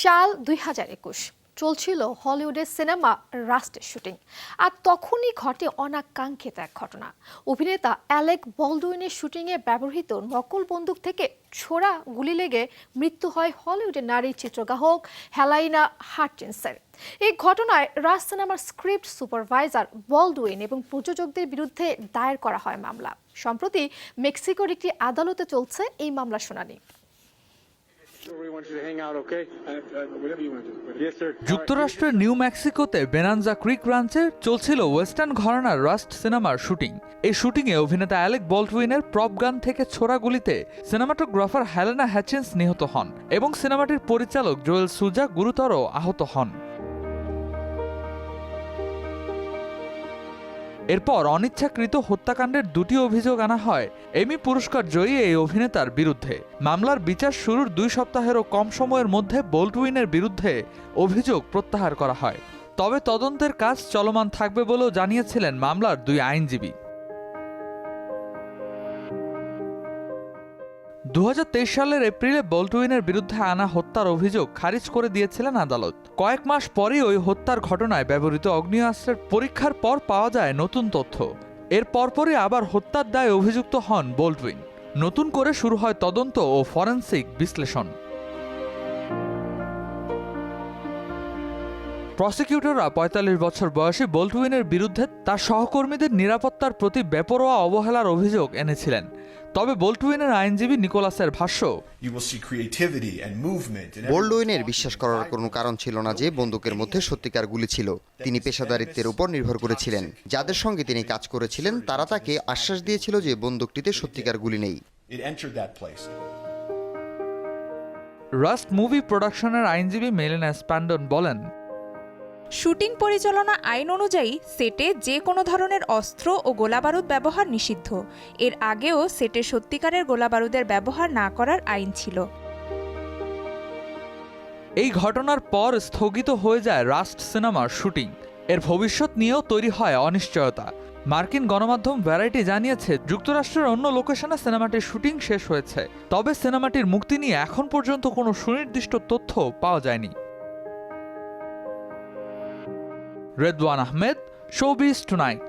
সাল দুই হাজার একুশ। চলছিল হলিউডের সিনেমা রাস্টের শুটিং। আর তখনই ঘটে অনাকাঙ্ক্ষিত এক ঘটনা। অভিনেতা অ্যালেক বলডুইনের শুটিংয়ে ব্যবহৃত নকল বন্দুক থেকে ছোড়া গুলি লেগে মৃত্যু হয় হলিউডের নারী চিত্রগ্রাহক হেলাইনা হার্টিন্সের। এই ঘটনায় রাজ সিনেমার স্ক্রিপ্ট সুপারভাইজার বলডুইন এবং প্রযোজকদের বিরুদ্ধে দায়ের করা হয় মামলা। সম্প্রতি মেক্সিকোর একটি আদালতে চলছে এই মামলা শুনানি। যুক্তরাষ্ট্রের নিউ মেক্সিকোতে বেনানজা ক্রিক রাঞ্চে চলছিল ওয়েস্টার্ন ঘরানার রাস্ট সিনেমার শুটিং। এই শুটিংয়ে অভিনেতা অ্যালেক বল্টুইনের প্রপ গান থেকে ছোড়া গুলিতে সিনেমাটোগ্রাফার হেলেনা হ্যাচেন্স নিহত হন এবং সিনেমাটির পরিচালক জোয়েল সুজা গুরুতর আহত হন। এরপর অনিচ্ছাকৃত হত্যাকাণ্ডের দুটি অভিযোগ আনা হয়। এমি পুরস্কার জয়ী এই অভিনেতার বিরুদ্ধে। মামলার বিচার শুরুর দুই সপ্তাহেরও কম সময়ের মধ্যে বোল্টউইনের বিরুদ্ধে অভিযোগ প্রত্যাহার করা হয়। তবে তদন্তের কাজ চলমান থাকবে বলেও জানিয়েছিলেন মামলার দুই আইনজীবী। দু হাজার তেইশ সালের এপ্রিলে বল্টউইনের বিরুদ্ধে আনা হত্যার অভিযোগ খারিজ করে দিয়েছিলেন আদালত। কয়েক মাস পরই ওই হত্যার ঘটনায় ব্যবহৃত অগ্নিয়াস্ত্রের পরীক্ষার পর পাওয়া যায় নতুন তথ্য। এর পরপরই আবার হত্যার দায়ে অভিযুক্ত হন বল্টউইন। নতুন করে শুরু হয় তদন্ত ও ফরেনসিক বিশ্লেষণ। প্রসিকিউটররা পঁয়তাল্লিশ বছর বয়সী বোল্টউইনের বিরুদ্ধে তার সহকর্মীদের নিরাপত্তার প্রতি বেপরোয়া অবহেলার অভিযোগ এনেছিলেন। তবে বোল্টউইনের আইনজীবী নিকোলাসের ভাষ্য. বোল্ডউইনের বিশ্বাস করার কোনো কারণ ছিল না যে বন্দুকের মধ্যে সত্যিকার গুলি ছিল তিনি পেশাদারিত্বের উপর নির্ভর করেছিলেন যাদের সঙ্গে তিনি কাজ করেছিলেন তারা তাকে আশ্বাস দিয়েছিল যে বন্দুকটিতে সত্যিকার গুলি নেই. রাস্ট মুভি প্রোডাকশনের আইনজীবী মেলিনা স্প্যান্ডন বলেন শুটিং পরিচালনা আইন অনুযায়ী সেটে যে কোনো ধরনের অস্ত্র ও গোলাবারুদ ব্যবহার নিষিদ্ধ। এর আগেও সেটে সত্যিকারের গোলাবারুদের ব্যবহার না করার আইন ছিল। এই ঘটনার পর স্থগিত হয়ে যায় রাস্ট সিনেমার শুটিং। এর ভবিষ্যৎ নিয়েও তৈরি হয় অনিশ্চয়তা। মার্কিন গণমাধ্যম ভ্যারাইটি জানিয়েছে, যুক্তরাষ্ট্রের অন্য লোকেশনে সিনেমাটির শুটিং শেষ হয়েছে, তবে সিনেমাটির মুক্তি নিয়ে এখন পর্যন্ত কোনো সুনির্দিষ্ট তথ্য পাওয়া যায়নি। Redwan Ahmed showbiz tonight